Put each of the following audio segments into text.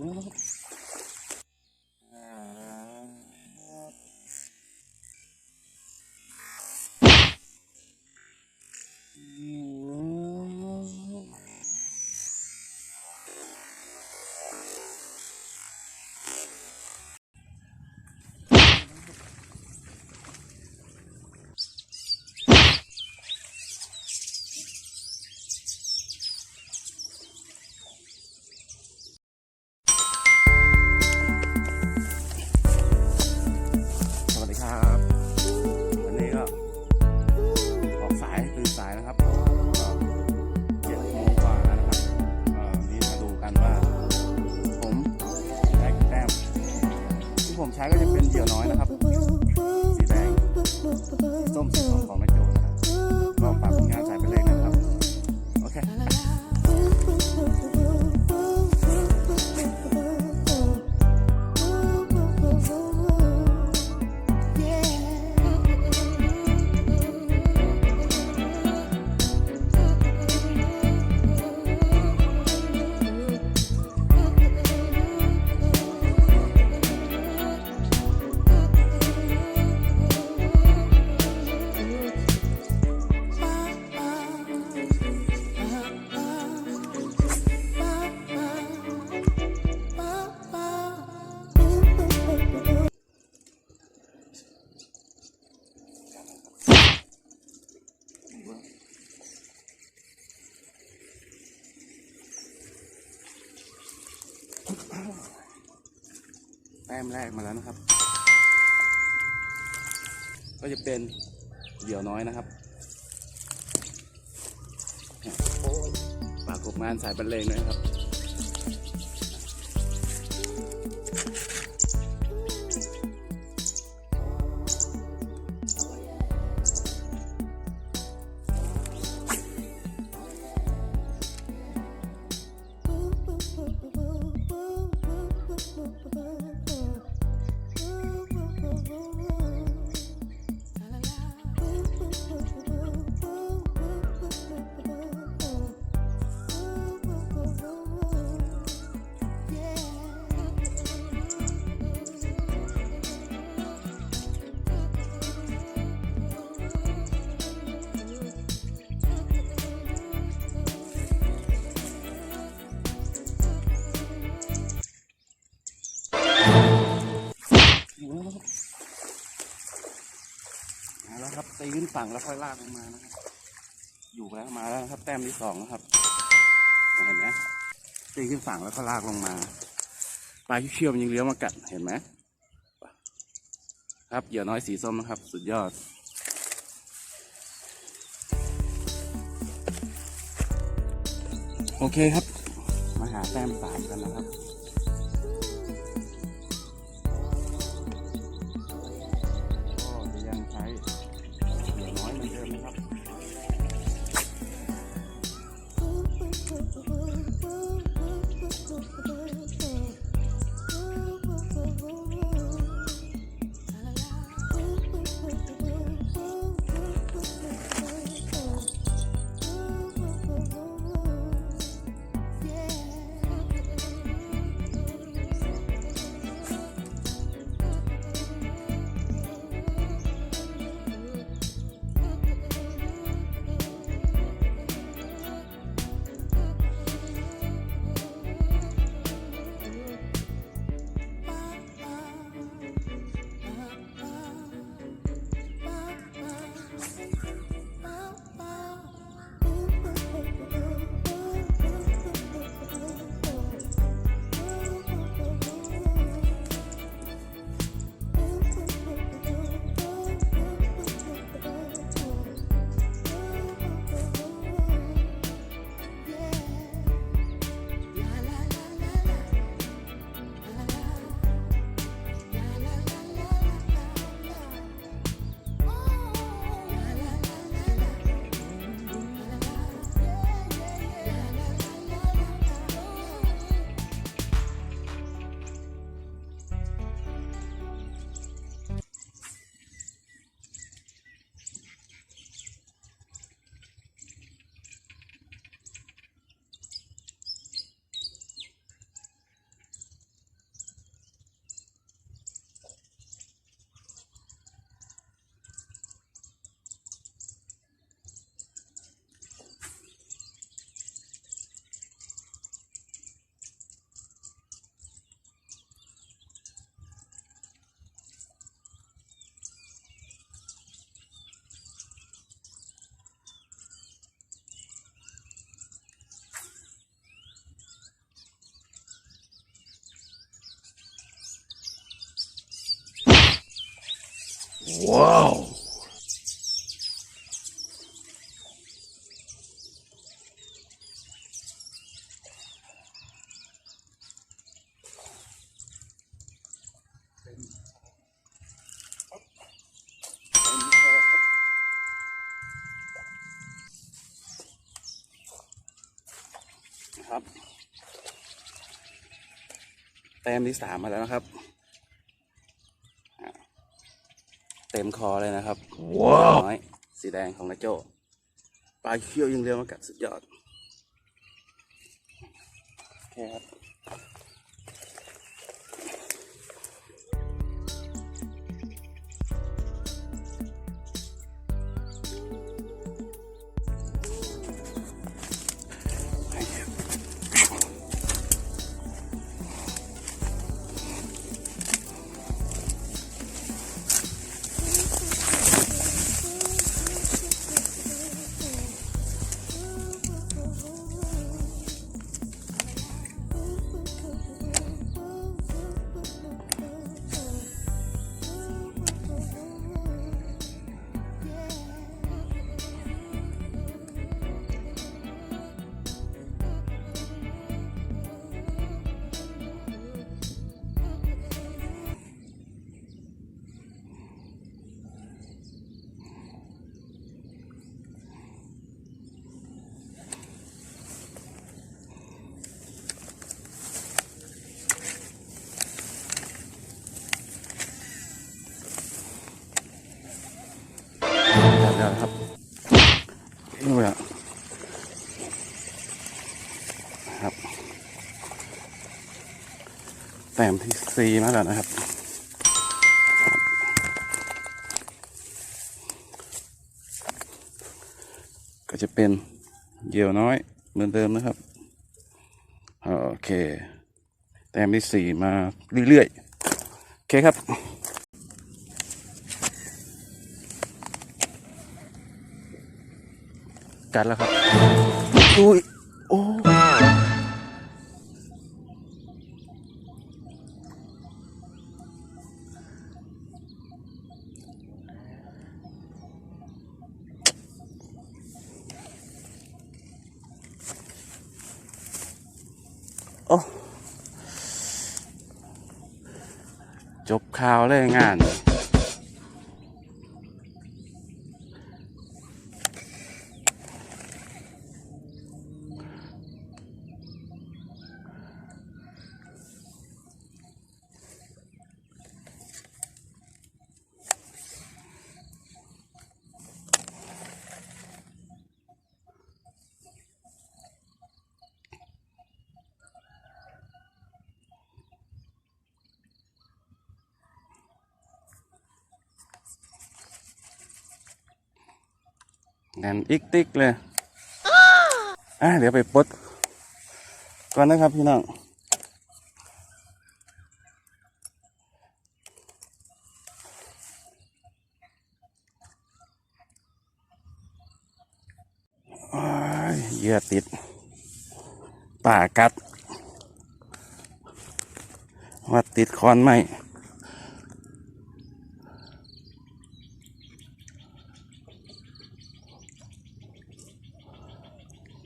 อยู่ ช้ก็จะเป็นเดี่ยวน้อยนะครับ สีแดงสีส้มสีทองของ ต้มแรกมาแล้วนะครับ ก็จะเป็นเหยื่อน้อยนะครับฝากกบงานสายบรรเลงด้วยนะครับ อยู่แล้วครับมาแล้วครับตีขึ้นฝั่งแล้วค่อยลากลงมานะครับ อยู่แล้วมาแล้วครับ แต้มที่สองนะครับเห็นไหมตีขึ้นฝั่งแล้วก็ลากลงมาปลาเชี่ยวมันยังเลี้ยวมากัดเห็นไหมครับเหยื่อน้อยสีส้มนะครับ สุดยอดโอเคครับ มาหาแต้มสามกันนะครับ ว้าวครับแต้มที่สามมาแล้วนะครับอะเต็มคอเลยนะครับว้าวน้อยสีแดงของนาโจปลาเขี้ยวยิงเร็วมากัดสุดยอดโอเคครับจับ ต้มที่สี่มาแล้วนะครับ ก็จะเป็นเหยี่ยวน้อยเหมือนเดิมนะครับ โอเค แต้มที่สี่มาเรื่อยๆ โอเคครับกัดแล้วครับอุ้ย จบข่าวเลยงาน แน่นอีกติ๊กเลยอะเดี๋ยวไปปลดก่อนนะครับพี่น้องเหยื่อติดป่ากัดว่าติดคอนไหม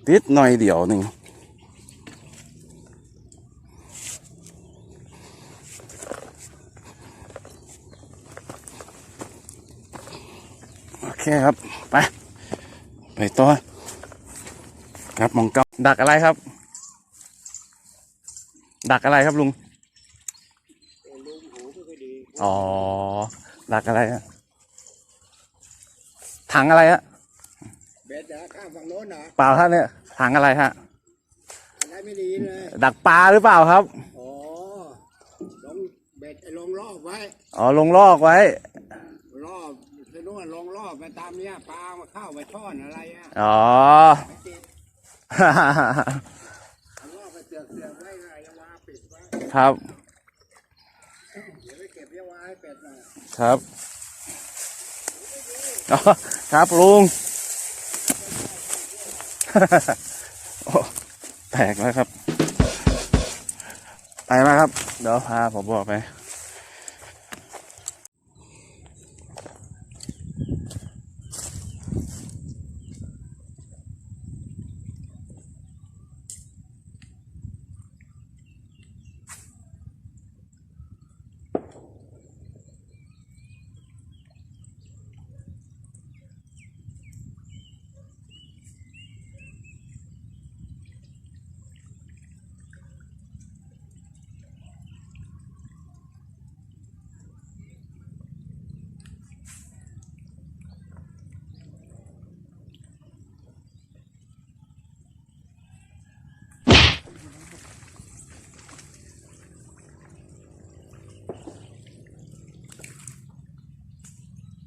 ติดหน่อยเดียวหนึ่งโอเคครับ ไป ไปต่อครับมองก้าดักอะไรครับ ดักอะไรครับลุงอ๋อ ดักอะไรฮะถังอะไรฮะ ฝั่งโน้นนะเปล่าท่านเนี่ยถังอะไรฮะอะไรไม่ดีเลย ดักปลาหรือเปล่าครับอ๋อลงเบ็ดลงรอบไว้ อ๋อลงลอกไว้รอบไปโน่นลงรอบไปตามเนี้ยปลามาเข้าไปช่อนอะไรอะอ๋อ ไปติดเอารอบไปเสือกเสือกไว้ไงยาวาปิดไว้ครับเดี๋ยวไปเก็บยาวาให้เป็ดหน่อย ครับอ๋อครับลุง โอ้แตกแล้วครับ ไปมาครับ เดี๋ยวพาผมบอกไป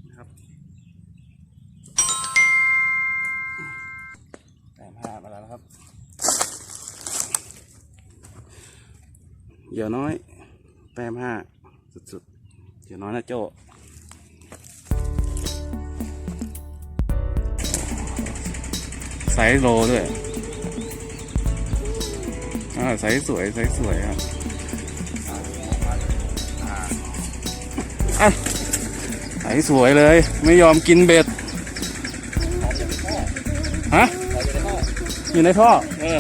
นะครับแต้มห้ามาแล้วครับ เหยื่อน้อยแปมห้าสุดๆ เหยื่อน้อยนะโจ้ไซส์โลด้วยอ่าไซส์สวยไซส์สวยครับ ส์สวยเลย ไม่ยอมกินเบ็ด ฮะ อยู่ในท่อ เออ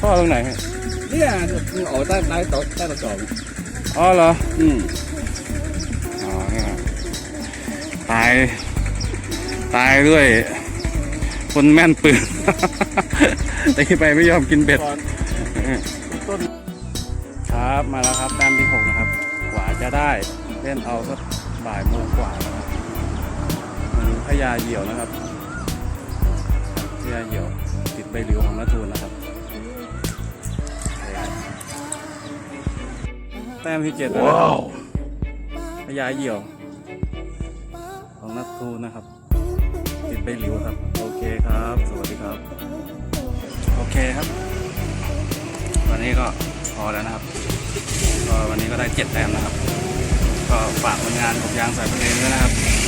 ท่อตรงไหนเนี่ยออกใต้ใต้โต๊ะใต้กระจกอ๋อเหรอ อืมอ๋อเนี่ยตาย ตายด้วย คนแม่นปืนตีไปไม่ยอมกินเบ็ดต้นครับ มาแล้วครับแต้มที่หกนะครับ กว่าจะได้เล่นเอาสักบ่ายโมงกว่านะครับมัน พญาเหยี่ยวนะครับพญาเหยี่ยวติดใบหลิวของนัทูนนะครับ แต้มที่เจ็ดนะครับพญาเหยี่ยว ของนัทูนนะครับ ติดใบหลิวครับ โอเคครับ สวัสดีครับ โอเคครับ วันนี้ก็พอแล้วนะครับก็วันนี้ก็ได้เจ็ดแต้มนะครับ ก็ฝากผลงานของยางสายประเด็นด้วยนะครับมี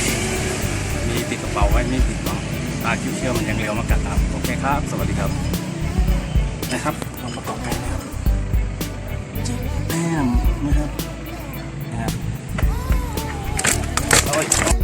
ติดกระเป๋าไว้ไม่ติดหรองตาคิ้วเชี่ยวมันยังเร็วมากัดตามโอเคครับ สวัสดีครับ นะครับลองประกอบกันนะครับเจ็ดแต้มนะครับนะครับเอาไว้